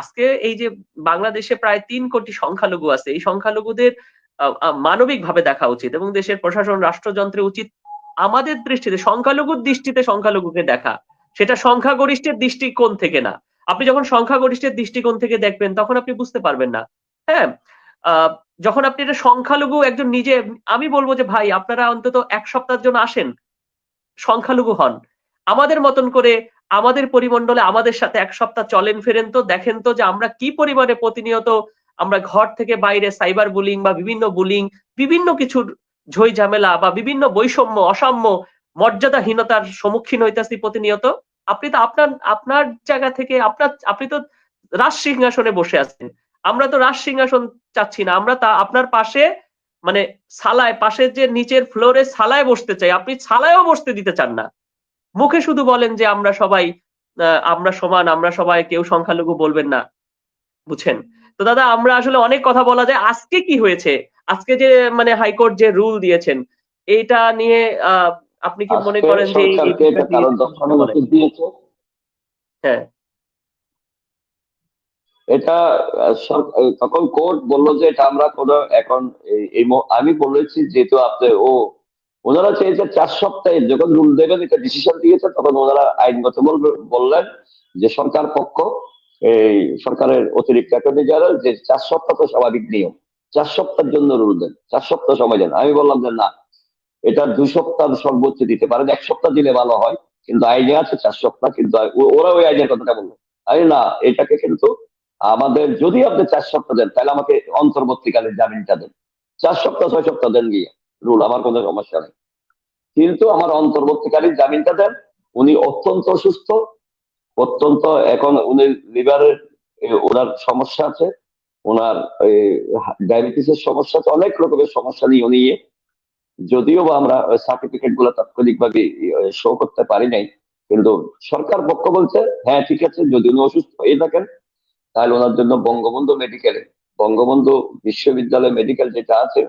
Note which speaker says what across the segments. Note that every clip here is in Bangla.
Speaker 1: আজকে এই যে বাংলাদেশে প্রায় তিন কোটি সংখ্যালঘু আছে, এই সংখ্যালঘুদের মানবিক ভাবে দেখা উচিত এবং দেশের প্রশাসন রাষ্ট্রযন্ত্রে উচিত আমাদের দৃষ্টিতে, সংখ্যালঘুর দৃষ্টিতে সংখ্যালঘুকে দেখা। সেটা সংখ্যাগরিষ্ঠের দৃষ্টিকোণ থেকে না। আপনি যখন সংখ্যাগরিষ্ঠের দৃষ্টিকোণ থেকে দেখবেন, তখন আপনি বুঝতে পারবেন না। হ্যাঁ যখন আপনি এটা সংখ্যালঘু একজন নিজে, আমি বলব যে ভাই, আপনারা অন্তত এক সপ্তাহের জন্য আসেন। সংখ্যালঘু হন। আমাদের মতন করে আমাদের পরিমণ্ডলে আমাদের সাথে এক সপ্তাহ চলেন ফেরেন তো, দেখেন তো যে আমরা কি পরিমাণে প্রতিনিয়ত আমরা ঘর থেকে বাইরে সাইবার বুলিং বা বিভিন্ন বুলিং, বিভিন্ন কিছুর ঝই ঝামেলা বা বিভিন্ন বৈষম্য, অসাম্য, মর্যাদাহীনতার সম্মুখীন হইতেছি প্রতিনিয়ত। আপনি তো আপনার আপনার জায়গা থেকে আপনার, আপনি তো রাজ সিংহাসনে বসে আছেন। আমরা তো রাজ সিংহাসন চাচ্ছি না, আমরা তা আপনার পাশে মানে সালায় পাশের যে নিচের ফ্লোরে সালায় বসতে চাই, আপনি সালায়ও বসতে দিতে চান না। মুখে শুধু বলেন যে আমরা সবাই আমরা সমান আমরা সবাই কেউ সংখ্যালঘু বলবেন না। বুঝছেন? তো দাদা আমরা আসলে অনেক কথা বলা যায়। আজকে কি হয়েছে? আজকে যে মানে হাইকোর্ট যে রুল দিয়েছেন এইটা নিয়ে আপনি কি মনে করেন যে
Speaker 2: হ্যাঁ। এটা তখন কোর্ট বলল যে এটা আমরা কোনো এখন এই আমি বলেছি যেহেতু আপনি ও ওনারা চেয়েছে চার সপ্তাহে যখন রুল দেবেন এটা ডিসিশন দিয়েছে, তখন ওনারা আইনগত বললেন যে সরকার পক্ষ, এই সরকারের অতিরিক্ত অ্যাটর্নি জেনারেল যে চার সপ্তাহ তো স্বাভাবিক নিয়ম। চার সপ্তাহের জন্য রুল দেন, চার সপ্তাহ সময় দেন। আমি বললাম যে না, এটা দুই সপ্তাহ সর্বোচ্চ দিতে পারেন, এক সপ্তাহ দিলে ভালো হয়, কিন্তু আইনে আছে চার সপ্তাহ, কিন্তু ওরা ওই আইনের কথাটা বলল। আরে না, এটাকে কিন্তু আমাদের, যদি আপনি চার সপ্তাহ দেন, তাহলে আমাকে অন্তর্বর্তীকালে জামিনটা দেন। চার সপ্তাহ, ছয় সপ্তাহ দেন গিয়ে। রুল আমার কোনো সমস্যা নেই। কিন্তু আমার অন্তর্বর্তীকালীন জামিনটা দেন, উনি অত্যন্ত অসুস্থ অত্যন্ত এখন উনি লিভারের ওনার সমস্যা আছে, ওনার ডায়াবেটিসের সমস্যা আছে, অনেক রকমের সমস্যা নিয়ে উনি যদিও বা আমরা সার্টিফিকেটগুলো তাৎক্ষণিক ভাবে শো করতে পারি নাই, কিন্তু সরকার পক্ষ বলছে হ্যাঁ ঠিক আছে, যদি উনি অসুস্থ হয়ে থাকেন, তাহলে ওনার জন্য বঙ্গবন্ধু মেডিকেলে বঙ্গবন্ধু বিশ্ববিদ্যালয় মেডিকেল যেটা আছে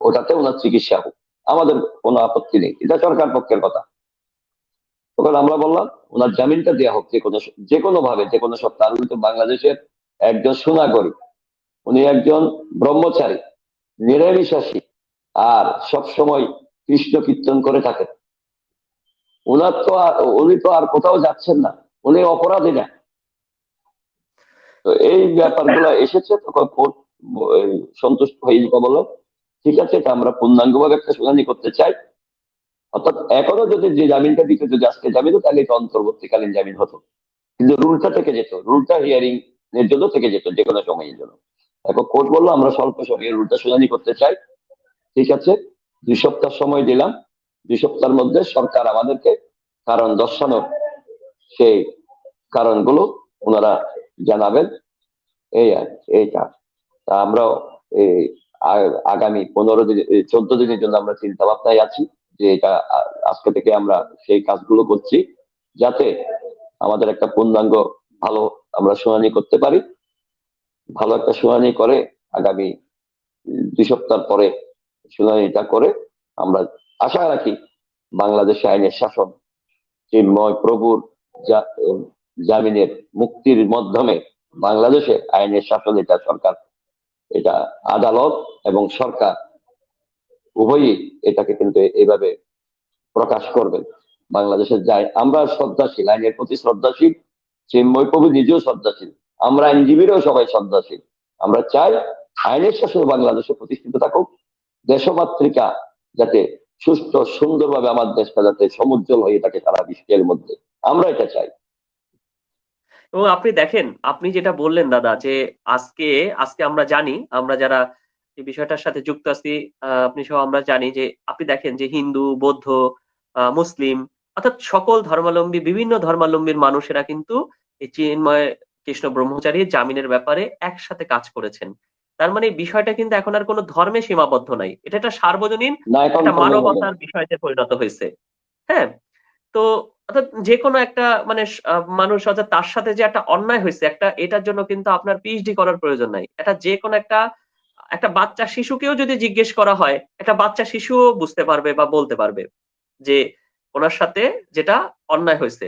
Speaker 2: ওটাতে ওনার চিকিৎসা হোক। আমাদের কোনো আপত্তি নেই। এটা সরকার পক্ষের কথা। তখন আমরা বললাম, ওনার জামিনটা দেওয়া হোক যে কোনো যে কোনো ভাবে, যে কোনো সপ্তাহ। উনি তো বাংলাদেশের একজন সুনাগরিক। উনি একজন ব্রহ্মচারী নিরামিষাসী আর সব সময় কৃষ্ণ কীর্তন করে থাকেন। ওনার তো আর, উনি তো আর কোথাও যাচ্ছেন না। উনি অপরাধী না। তো এই ব্যাপারগুলো এসেছে, তখন কোর্ট সন্তুষ্ট হয়ে বলল ঠিক আছে, এটা আমরা পূর্ণাঙ্গভাবে একটা শুনানি করতে চাই। অর্থাৎ এখনও যদি যে জামিনটা দিতে যদি আজকে জামিন তাহলে এটা অন্তর্বর্তীকালীন জামিন হতো। কিন্তু রুলটা থেকে যেত, রুলটা হিয়ারিং এর জন্য থেকে যেত যে কোনো সময়ের জন্য। এখন কোর্ট বলল, আমরা স্বল্প সময়ে রুলটা শুনানি করতে চাই। ঠিক আছে, দুই সপ্তাহ সময় দিলাম। দুই সপ্তাহের মধ্যে সরকার আমাদেরকে কারণ দর্শানোর সেই কারণগুলো ওনারা জানাবেন। এই এইটা। তা আমরা এই আগামী পনেরো দিন চোদ্দ দিনের জন্য আমরা চিন্তা ভাবনায় আছি যে এটা আজকে থেকে আমরা সেই কাজগুলো করছি যাতে আমাদের একটা পূর্ণাঙ্গ ভালো আমরা শুনানি করতে পারি। ভালো একটা শুনানি করে আগামী দুই সপ্তাহ পরে শুনানিটা করে আমরা আশা রাখি বাংলাদেশে আইনের শাসন চিন্ময় প্রভুর জামিনের মুক্তির মাধ্যমে বাংলাদেশে আইনের শাসন এটা সরকার এটা আদালত এবং সরকার উভয়ই এটাকে কিন্তু এইভাবে প্রকাশ করবেন। বাংলাদেশের যাই, আমরা শ্রদ্ধাশীল, আইনের প্রতি শ্রদ্ধাশীল চিন্ময় প্রভু নিজেও শ্রদ্ধাশীল, আমরা আইনজীবীরাও সবাই শ্রদ্ধাশীল। আমরা চাই আইনের শাসন বাংলাদেশে প্রতিষ্ঠিত থাকুক, দেশমাতৃকা যাতে সুস্থ সুন্দরভাবে আমার দেশটা যাতে সমুজ্জ্বল হয়ে থাকে তারা বিশ্বের মধ্যে। আমরা এটা চাই।
Speaker 1: এবং আপনি দেখেন আপনি যেটা বললেন দাদা যে আজকে আজকে আমরা জানি আমরা যারা এই বিষয়টার সাথে যুক্ত আছি আপনি সহ আমরা জানি যে আপনি দেখেন যে হিন্দু বৌদ্ধ মুসলিম অর্থাৎ সকল ধর্মাবলম্বী বিভিন্ন ধর্মাবলম্বীর মানুষেরা কিন্তু এই চিন্ময় কৃষ্ণ ব্রহ্মচারী জামিনের ব্যাপারে একসাথে কাজ করেছেন। তার মানে বিষয়টা কিন্তু এখন আর কোনো ধর্মে সীমাবদ্ধ নাই। এটা একটা সার্বজনীন একটা মানবতার বিষয়তে পরিণত হয়েছে। হ্যাঁ? তো অর্থাৎ যে কোনো একটা মানে মানুষ অর্থাৎ তার সাথে যে একটা অন্যায় হয়েছে, একটা, এটার জন্য কিন্তু আপনার পিএইচডি করার প্রয়োজন নাই। এটা যে কোনো একটা একটা বাচ্চা শিশুকেও যদি জিজ্ঞেস করা হয়, একটা বাচ্চা শিশুও বুঝতে পারবে বা বলতে পারবে যে ওনার সাথে যেটা অন্যায় হয়েছে।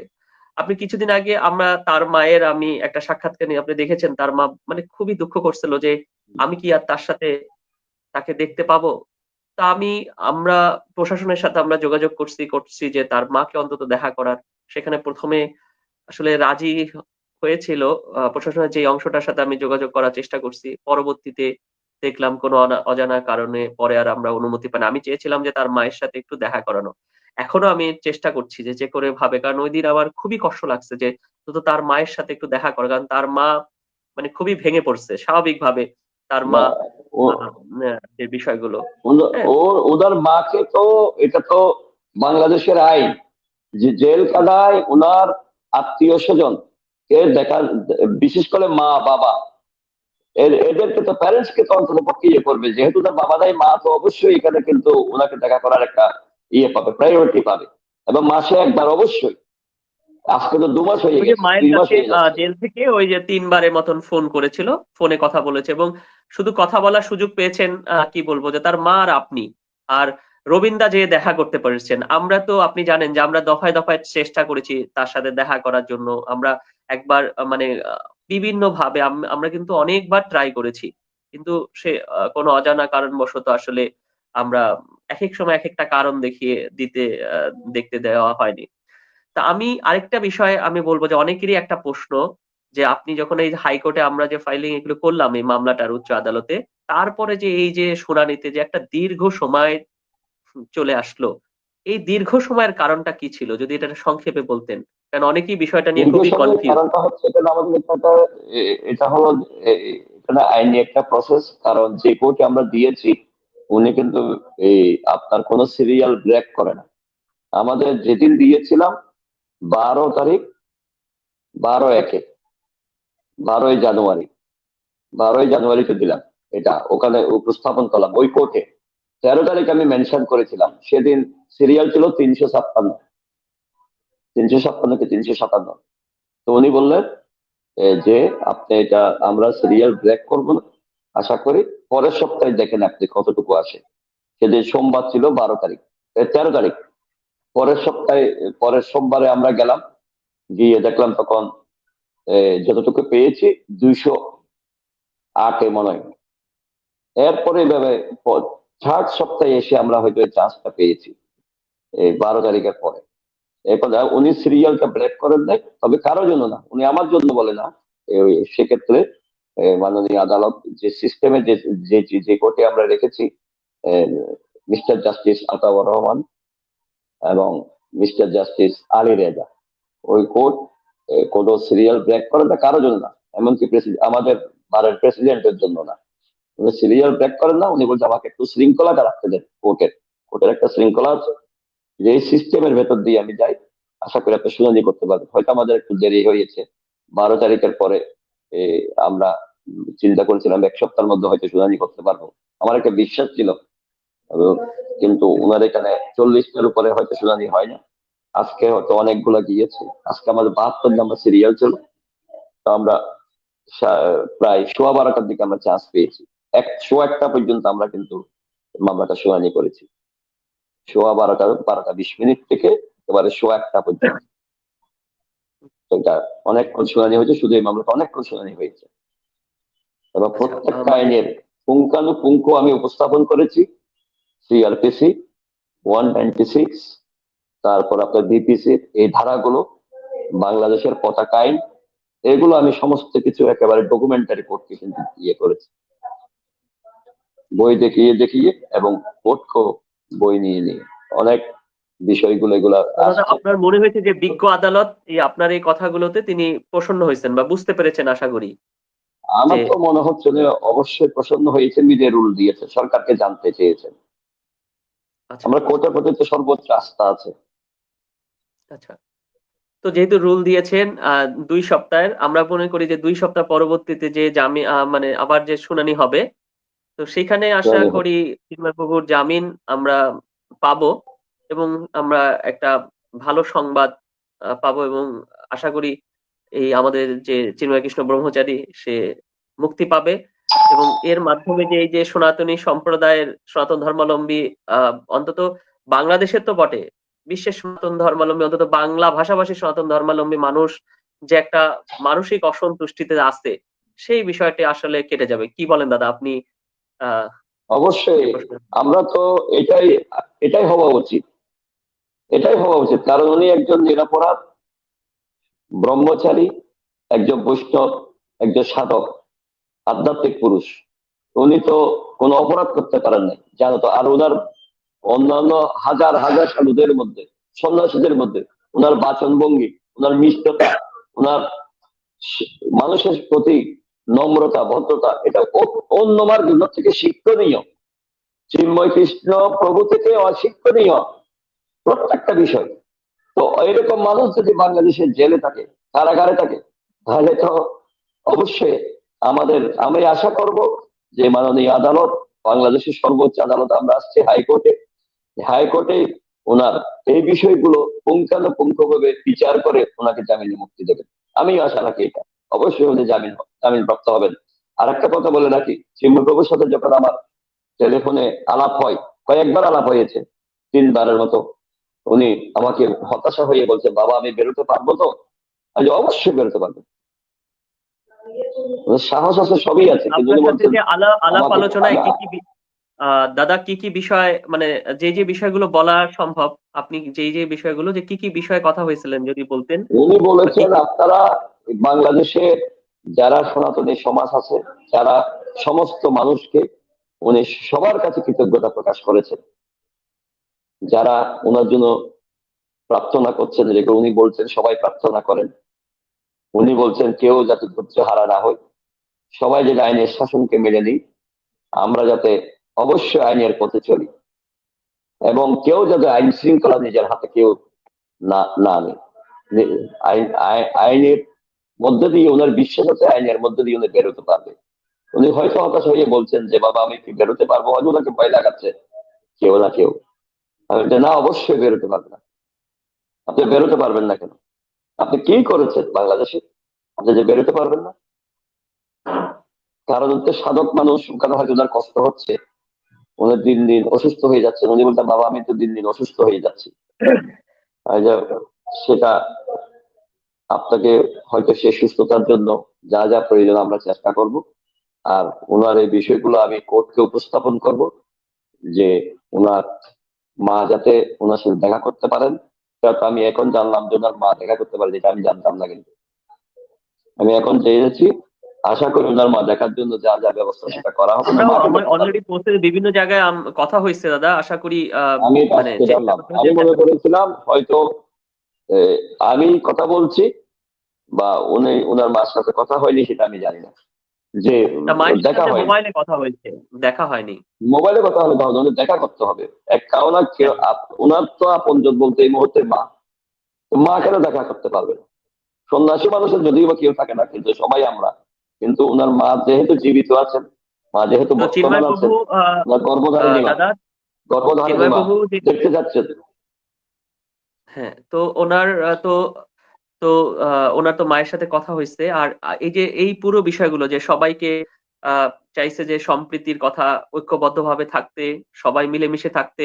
Speaker 1: আপনি কিছুদিন আগে আমরা, তার মায়ের আমি একটা সাক্ষাৎকার নিয়ে আপনি দেখেছেন, তার মা মানে খুবই দুঃখ করছিল যে আমি কি আর তার সাথে তাকে দেখতে পাবো? তা আমি, আমরা প্রশাসনের সাথে আমরা যোগাযোগ করছি করছি যে তার মাকে অন্তত দেখা করার। সেখানে প্রথমে আসলে রাজি হয়েছিল প্রশাসনের যে অংশটার সাথে আমি যোগাযোগ করার চেষ্টা করছি। পরবর্তীতে দেখলাম কোনো অজানা কারণে পরে আর আমরা অনুমতি পাই। আমি চেয়েছিলাম যে তার মায়ের সাথে একটু দেখা করানো। এখনও আমি চেষ্টা করছি যে যে করে ভাবে, কারণ ওই দিন আমার খুবই কষ্ট লাগছে যে তো তার মায়ের সাথে একটু দেখা করা কারণ তার মা মানে খুবই ভেঙে পড়ছে, স্বাভাবিকভাবে। তার মা
Speaker 2: ও-
Speaker 1: যে বিষয়গুলো
Speaker 2: ওনার-
Speaker 1: হ্যাঁ।
Speaker 2: ওর ওনার মাকে তো এটা তো বাংলাদেশের আইন যে জেল কাটায় ওনার আত্মীয় স্বজন কে দেখা বিশেষ করে মা বাবা এর- এদেরকে তো প্যারেন্টস কে তো অন্তত পক্ষে ইয়ে করবে যেহেতু তার বাবা নাই মা তো অবশ্যই এখানে কিন্তু ওনাকে দেখা করার একটা ইয়ে পাবে প্রায়োরিটি পাবে এবং মাসে একবার অবশ্যই আজকে তো দু মাস হয়ে গেছে
Speaker 1: মায়ের কাছে। জেল থেকে ওই যে তিনবারের মতন ফোন করেছিল ফোনে কথা বলেছে এবং শুধু কথা বলার সুযোগ পেয়েছেন কি বলব, যে তার মা আর আপনি। আর রবীন্দা যে দেখা করতে পেরেছেন, আমরা তো আপনি জানেন যে আমরা দফায় দফায় চেষ্টা করেছি তার সাথে দেখা করার জন্য। আমরা একবার মানে বিভিন্ন ভাবে আমরা কিন্তু অনেকবার ট্রাই করেছি। কিন্তু সে কোনো অজানা কারণবশত আসলে আমরা এক এক সময় এক একটা কারণ দেখিয়ে, দিতে দেখতে দেওয়া হয়নি। তা আমি আরেকটা বিষয় আমি বলব যে অনেকেরই একটা প্রশ্ন যে আপনি যখন এই হাইকোর্টে আমরা যে ফাইলিং এগুলো করলাম এই মামলাটার উচ্চ আদালতে তারপরে যে এই যে শুনানিতে যে একটা দীর্ঘ সময় চলে আসলো এই দীর্ঘ সময়ের কারণটা কি ছিল? যদি এটা সংক্ষেপে বলতেন। কারণ অনেকেই বিষয়টা নিয়ে খুবই কনফিউজ
Speaker 2: কারণটা হচ্ছে এটা আমাদের একটা এটা হলো এটা আইনি একটা প্রসেস কারণ যে কোর্টে আমরা দিয়েছি উনি কিন্তু এই আপনার কোনো সিরিয়াল ব্রেক করে না। আমাদের যেদিন দিয়েছিলাম বারো তারিখ বারো একে। বারোই জানুয়ারি, বারোই জানুয়ারিতে দিলাম। এটা ওখানে উপস্থাপন করলাম ওই কোর্টে তেরো তারিখ আমি মেনশন করেছিলাম, সেদিন সিরিয়াল ছিল তিনশো ছাপ্পান্ন। তিনশো ছাপ্পান্ন কি তিনশো সাতান্ন। তো উনি বললেন যে আপনি এটা আমরা সিরিয়াল ব্রেক করব না। আশা করি পরের সপ্তাহে দেখেন আপনি কতটুকু আসে। সেদিন সোমবার ছিল বারো তারিখ তেরো তারিখ। পরের সপ্তাহে, পরের সোমবারে আমরা গেলাম, গিয়ে দেখলাম তখন যতটুকু পেয়েছি, দুইশো আটে মনে হয়। এরপরে এভাবে থার্ড সপ্তাহে এসে আমরা হয়তো চান্সটা পেয়েছি এই বারো তারিখের পরে। এরপর উনি সিরিয়ালটা ব্রেক করেন নাই, তবে কারোর জন্য না, উনি আমার জন্য বলে না সেক্ষেত্রে মাননীয় আদালত যে সিস্টেমে যে, যে- যে কোর্টে আমরা রেখেছি মিস্টার জাস্টিস আতাউর রহমান এবং মিস্টার জাস্টিস আলী রেজা, ওই কোর্ট কোনো সিরিয়াল ব্রেক করে না কারোর জন্য না, এমনকি আমাদের বারের প্রেসিডেন্টের জন্য না। উনি সিরিয়াল ব্রেক করেন না, উনি বলছে আমাকে একটু শৃঙ্খলাটা রাখতে দেন কোর্টের কোর্টের একটা শৃঙ্খলা আছে, যে সিস্টেমের ভেতর দিয়ে আমি যাই, আশা করি আপনি শুনানি করতে পারবেন। হয়তো আমাদের একটু দেরি হয়েছে, বারো তারিখের পরে আমরা চিন্তা করেছিলাম এক সপ্তাহের মধ্যে হয়তো শুনানি করতে পারব। আমার একটা বিশ্বাস ছিল কিন্তু ওনার এখানে চল্লিশটার উপরে হয়তো শুনানি হয় না। আজকে হয়তো অনেকগুলা গিয়েছে। আজকে আমাদের বাহাত্তর নাম্বার সিরিয়াল ছিল। তো আমরা প্রায় সোয়া বারোটার দিকে আমরা চান্স পেয়েছি। এক সোয়া একটা পর্যন্ত আমরা কিন্তু মামলাটা শুনানি করেছি। সোয়া বারোটা বারোটা বিশ মিনিট থেকে এবারে সোয়া একটা পর্যন্ত। এটা অনেকক্ষণ শুনানি হয়েছে শুধু এই মামলাটা অনেকক্ষণ শুনানি হয়েছে। এবার প্রত্যেকটা
Speaker 1: আমার-
Speaker 2: আইনের পুঙ্খানুপুঙ্খ আমি উপস্থাপন করেছি। সিআরপিসি ওয়ান নাইনটি সিক্স তারপর আপনার বিপিসি এই ধারাগুলো বাংলাদেশের পতাকা আইন এগুলো আমি সমস্ত কিছু একেবারে ডকুমেন্টারি করতে কিন্তু ইয়ে করেছি। বই দেখিয়ে দেখিয়ে এবং পক্ষ বই নিয়ে নিয়ে অনেক বিষয়গুলো এগুলা আসছে।
Speaker 1: আপনার মনে হয়েছে যে বিজ্ঞ আদালত এই আপনার এই কথাগুলোতে তিনি প্রসন্ন হয়েছেন বা বুঝতে পেরেছেন আশা করি?
Speaker 2: আমার তো মনে হচ্ছে যে অবশ্যই প্রসন্ন হয়েছে মিলে রুল দিয়েছে সরকারকে জানতে চেয়েছেন
Speaker 1: আচ্ছা।
Speaker 2: আমরা কোর্টের প্রতি তো সর্বোচ্চ আস্থা আছে।
Speaker 1: আচ্ছা তো যেহেতু রুল দিয়েছেন দুই সপ্তাহের আমরা মনে করি যে দুই সপ্তাহ পরবর্তীতে যে জামিন মানে আবার যে শুনানি হবে তো সেখানে আশা। করি চিন্ময়বাবুর জামিন আমরা পাবো এবং আমরা একটা ভালো সংবাদ পাবো এবং আশা করি এই আমাদের যে চিন্ময় কৃষ্ণ ব্রহ্মচারী সে মুক্তি পাবে এবং এর মাধ্যমে যে এই যে সনাতনী সম্প্রদায়ের সনাতন ধর্মাবলম্বী আহ, অন্তত বাংলাদেশের তো বটে বিশ্বের সনাতন ধর্মাবলম্বী অন্তত বাংলা ভাষাভাষী সনাতন ধর্মাবলম্বী মানুষ যে একটা মানসিক অসন্তুষ্টিতে আছে সেই বিষয়টি আসলে কেটে যাবে। কি বলেন দাদা আপনি?
Speaker 2: অবশ্যই। আমরা তো এটাই এটাই হওয়া উচিত। এটাই হওয়া উচিত। কারণ উনি একজন নিরাপরাধ ব্রহ্মচারী একজন বৈষ্ণব একজন সাধক আধ্যাত্মিক পুরুষ। উনি তো কোনো অপরাধ করতে পারেন নাই। জানো তো আর ওনার অন্যান্য হাজার হাজার সাধুদের মধ্যে, সন্ন্যাসীদের মধ্যে, ওনার বাচন ভঙ্গি ওনার মিষ্টতা, ওনার মানুষের প্রতি নম্রতা, ভদ্রতা, এটা অন্য মার্গ থেকে শিক্ষণীয়। চিন্ময় কৃষ্ণ প্রভু থেকে অশিক্ষণীয় প্রত্যেকটা বিষয়। তো এরকম মানুষ যদি বাংলাদেশের জেলে থাকে, কারাগারে থাকে, তাহলে তো অবশ্যই আমাদের, আমি আশা করব যে মাননীয় আদালত, বাংলাদেশের সর্বোচ্চ আদালত, আমরা আসছি হাইকোর্টে। হাইকোর্টে ওনার এই বিষয়গুলো পুঙ্খানুপুঙ্খভাবে বিচার করে ওনাকে জামিনে মুক্তি দেবেন। আমি আশা রাখি এটা। অবশ্যই উনি জামিন জামিন প্রাপ্ত হবেন। আর একটা কথা বলে রাখি চিন্ময়প্রভুর সাথে যখন আমার টেলিফোনে আলাপ হয় কয়েকবার আলাপ হয়েছে তিনবারের মতো। উনি আমাকে হতাশা হয়ে বলছে বাবা আমি বেরোতে পারব তো? আমি অবশ্যই বেরোতে পারব। সাহস আছে সবই আছে
Speaker 1: আলাপ আলোচনায় কি কি দাদা কি কি বিষয় মানে যে যে বিষয়গুলো বলা সম্ভব, আপনি যে যে বিষয়গুলো, যে কি কি বিষয়ে কথা হয়েছিলেন যদি বলতেন?
Speaker 2: উনি বলেছেন আপনারা বাংলাদেশে যারা সনাতনী সমাজ আছে, যারা সমস্ত মানুষকে উনি সবার কাছে কৃতজ্ঞতা প্রকাশ করেছেন। যারা ওনার জন্য প্রার্থনা করছেন যেগুলো উনি বলছেন সবাই প্রার্থনা করেন। উনি বলছেন, কেউ যাতে ধৈর্য হারা না হয়, সবাই যেন আইনের শাসনকে মেনে নিই আমরা যাতে অবশ্যই আইনের পথে চলি। এবং কেউ যাতে আইন শৃঙ্খলা নিজের হাতে কেউ না আইন- আইনের মধ্যে দিয়ে ওনার বিশ্বাস আছে, আইনের মধ্যে দিয়ে উনি বেরোতে পারবে। উনি হয়তো হতাশ হয়ে বলছেন যে, বাবা, আমি কি বেরোতে পারব? হয়তো ওনাকে ভয় লাগাচ্ছে। কেউ না কেউ। আমি না, অবশ্যই বেরোতে পারবে না। আপনি বেরোতে পারবেন না কেন? আপনি কি করেছেন বাংলাদেশে? আপনি যে বেরোতে পারবেন না? কারণ হচ্ছে সাধক মানুষ কারণ হয়তো ওনার কষ্ট হচ্ছে। উনি দিন দিন অসুস্থ হয়ে যাচ্ছে। উনি বলতেন বাবা, আমি তো দিন দিন অসুস্থ হয়ে যাচ্ছি। সেটা আপনাকে হয়তো সে সুস্থতার জন্য যা যা প্রয়োজন আমরা চেষ্টা করব। আর ওনার এই বিষয়গুলো আমি কোর্টকে উপস্থাপন করব যে ওনার মা যাতে ওনার সাথে দেখা করতে পারেন। তো আমি এখন জানলাম যে ওনার মা দেখা করতে পারে যেটা আমি জানতাম না কিন্তু। আমি এখন জেনেছি আশা করি ওনার মা দেখার জন্য যা যা ব্যবস্থা সেটা করা হবে।
Speaker 1: অলরেডি পৌঁছে বিভিন্ন জায়গায় কথা হয়েছে দাদা। আশা করি
Speaker 2: আমি
Speaker 1: মানে
Speaker 2: আমি মনে করেছিলাম হয়তো আমি কথা বলছি বা উনি ওনার মার সাথে কথা হয়নি সেটা আমি জানি না। যে দেখা হয়
Speaker 1: মোবাইলে কথা হয়েছে। দেখা হয়নি।
Speaker 2: মোবাইলে কথা হলে ভালো দেখা করতে হবে। এক ওনার কে- আপ- ওনার তো আপনজন বলতে এই মুহূর্তে মা। মা কেন দেখা করতে পারবে না? সন্ন্যাসী মানুষের যদিও বা কেউ থাকে না কিন্তু সবাই আমরা। কিন্তু ওনার মা যেহেতু জীবিত আছেন মা যেহেতু বর্তমান আছেন গর্ভধারিণী গর্ভধারিণী দেখতে যাচ্ছেন।
Speaker 1: হ্যাঁ তো ওনার তো তো ওনার তো মায়ের সাথে কথা হয়েছে। আর এই যে এই পুরো বিষয়গুলো যে সবাইকে আহ, চাইছে যে সম্প্রীতির কথা ঐক্যবদ্ধভাবে থাকতে সবাই মিলেমিশে থাকতে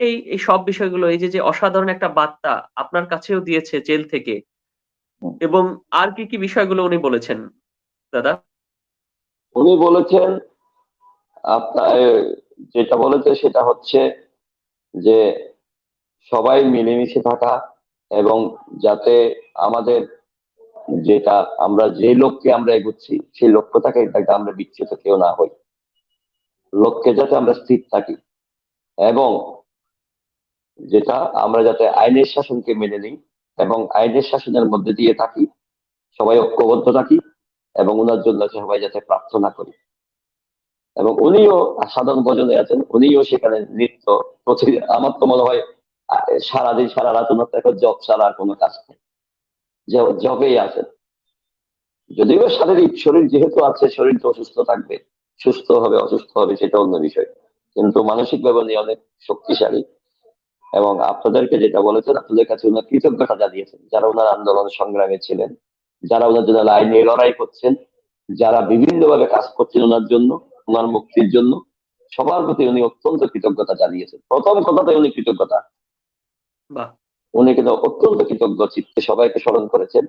Speaker 1: এই এই সব বিষয়গুলো এই যে যে অসাধারণ একটা বার্তা আপনার কাছেও দিয়েছে জেল থেকে। এবং আর কি কি বিষয়গুলো উনি বলেছেন? দাদা?
Speaker 2: উনি বলেছেন, আপনার, যেটা বলেছে সেটা হচ্ছে যে সবাই মিলেমিশে থাকা এবং যাতে আমাদের যেটা, আমরা যে লক্ষ্যে আমরা এগুচ্ছি, সেই লক্ষ্যটাকে যাতে আমরা বিচ্যুত কেউ না হই। লক্ষ্যে যাতে আমরা স্থির থাকি। এবং যেটা, আমরা যাতে আইনের শাসনকে মেনে নিই এবং আইনের শাসনের মধ্যে দিয়ে থাকি, সবাই ঐক্যবদ্ধ থাকি এবং ওনার জন্য সবাই যাতে প্রার্থনা করি। এবং উনিও সাধারণ ভজনে আছেন, উনিও সেখানে নৃত্য আমার তো মনে হয় সারাদিন, সারা রাত ওনার তো জব ছাড়া কোনো কাজ নেই। জবেই আছেন। যদিও শারীরিক, শরীর যেহেতু আছে, শরীর তো অসুস্থ থাকবে, সুস্থ হবে, অসুস্থ হবে, সেটা অন্য বিষয়। কিন্তু মানসিক ভাবে উনি অনেক শক্তিশালী। এবং আপনাদেরকে যেটা বলেছেন, আপনাদের কাছে ওনার কৃতজ্ঞতা জানিয়েছেন, যারা ওনার আন্দোলন সংগ্রামে ছিলেন। যারা ওনার জন্য লাইনে লড়াই করছেন যারা বিভিন্ন ভাবে কাজ করছেন ওনার জন্য ওনার মুক্তির জন্য সবার প্রতি উনি অত্যন্ত কৃতজ্ঞতা জানিয়েছেন। প্রথম কথাটাই উনি কৃতজ্ঞতা। উনি কিন্তু অত্যন্ত কৃতজ্ঞ চিত্তে সবাইকে স্মরণ করেছেন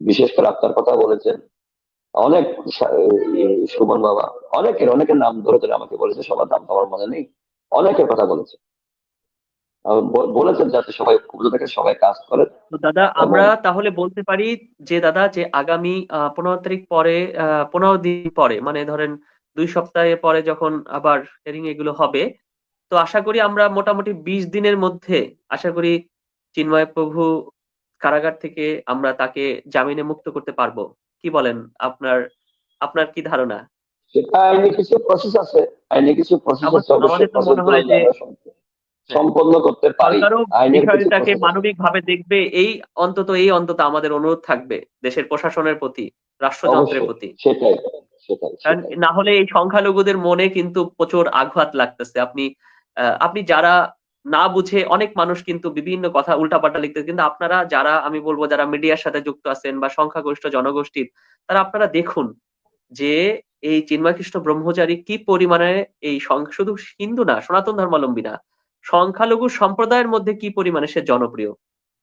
Speaker 2: বিশেষ করে আপনার কথা বলেছেন। অনেক সুমন বাবা অনেকের অনেকের নাম ধরে ধরে আমাকে বলেছে সবার নাম তো আমার মনে নেই। অনেকের কথা বলেছে। বলেছেন যাতে সবাই পুজো থেকে সবাই কাজ করে।
Speaker 1: তো দাদা আমরা তাহলে বলতে পারি যে দাদা যে আগামী পনেরো তারিখ পরে পনেরো দিন পরে মানে ধরেন দুই সপ্তাহে পরে যখন আবার হেয়ারিং এগুলো হবে তো আশা করি আমরা মোটামুটি বিশ দিনের মধ্যে আশা করি চিন্ময় প্রভু কারাগার থেকে আমরা তাকে জামিনে মুক্ত করতে পারব। কি বলেন? আপনার আপনার কি ধারণা?
Speaker 2: সেটা আইনি কিছু প্রসেস আছে। আইনি কিছু প্রসেস আছে
Speaker 1: আমাদের তো মনে হয় যে-
Speaker 2: সম্পন্ন করতে পারি
Speaker 1: বিষয়টাকে মানবিক ভাবে দেখবে এই অন্তত এই অন্তত আমাদের অনুরোধ থাকবে দেশের প্রশাসনের প্রতি রাষ্ট্রযন্ত্রের প্রতি।
Speaker 2: সেটাই
Speaker 1: কারণ না হলে এই সংখ্যালঘুদের মনে কিন্তু প্রচুর আঘাত লাগতেছে। আপনি আপনি যারা না বুঝে অনেক মানুষ কিন্তু বিভিন্ন কথা উল্টাপাল্টা লিখতে কিন্তু আপনারা যারা আমি বলব যারা মিডিয়ার সাথে যুক্ত আছেন বা সংখ্যাগরিষ্ঠ জনগোষ্ঠীর তারা আপনারা দেখুন যে এই চিন্ময়কৃষ্ণ ব্রহ্মচারী কি পরিমাণে এই শুধু হিন্দু না সনাতন ধর্মাবলম্বী না সংখ্যালঘু সম্প্রদায়ের মধ্যে কি পরিমাণে সে জনপ্রিয়?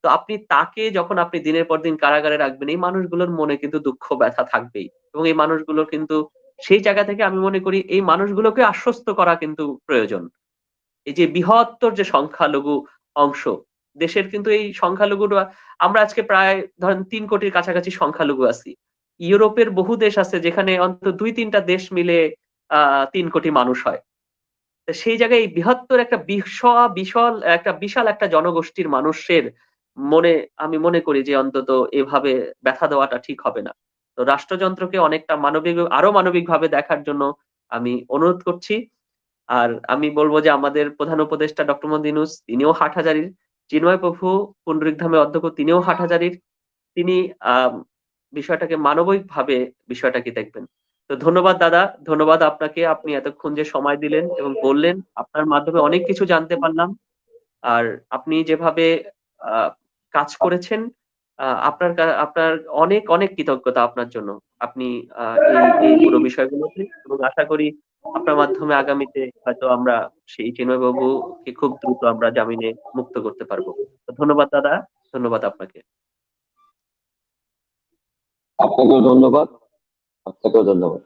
Speaker 1: তো আপনি তাকে যখন আপনি দিনের পর দিন কারাগারে রাখবেন, এই মানুষগুলোর মনে কিন্তু দুঃখ, ব্যথা থাকবেই। এবং এই মানুষগুলো কিন্তু, সেই জায়গা থেকে আমি মনে করি এই মানুষগুলোকে আশ্বস্ত করা কিন্তু প্রয়োজন। এই যে বৃহত্তর যে সংখ্যালঘু অংশ, দেশের কিন্তু এই সংখ্যালঘুরা, আমরা আজকে প্রায় ধরেন তিন কোটির কাছাকাছি সংখ্যালঘু আছি। ইউরোপের বহু দেশ আছে যেখানে অন্তত দুই তিনটা দেশ মিলে, আহ, তিন কোটি মানুষ হয়। সেই জায়গায় এই বৃহত্তর একটা বিশাল বিশাল, একটা বিশাল একটা জনগোষ্ঠীর মানুষের মনে, আমি মনে করি যে অন্তত এভাবে ব্যথা দেওয়াটা ঠিক হবে না। তো রাষ্ট্রযন্ত্রকে অনেকটা মানবিক আরও মানবিক ভাবে দেখার জন্য আমি অনুরোধ করছি। আর আমি বলব যে আমাদের প্রধান উপদেষ্টা ডক্টর ইউনূস, তিনিও হাটহাজারির। চিন্ময় প্রভু পুণ্ডরিক ধামের অধ্যক্ষ, তিনিও হাটহাজারির। তিনি, আহ, বিষয়টাকে মানবিক ভাবে বিষয়টাকে দেখবেন? তো ধন্যবাদ দাদা, ধন্যবাদ আপনাকে, আপনি এতক্ষণ যে সময় দিলেন এবং বললেন, আপনার মাধ্যমে অনেক কিছু জানতে পারলাম। আর আপনি যেভাবে কাজ করেছেন আপনার আপনার অনেক অনেক কৃতজ্ঞতা আপনার জন্য। আপনি এই পুরো বিষয়গুলোতে এবং আশা করি আপনার মাধ্যমে আগামীতে হয়তো আমরা সেই চিন্ময়বাবুকে খুব দ্রুত আমরা জামিনে মুক্ত করতে পারব। ধন্যবাদ দাদা, ধন্যবাদ আপনাকে।
Speaker 2: আপনাকেও ধন্যবাদ। আপনাকেও ধন্যবাদ।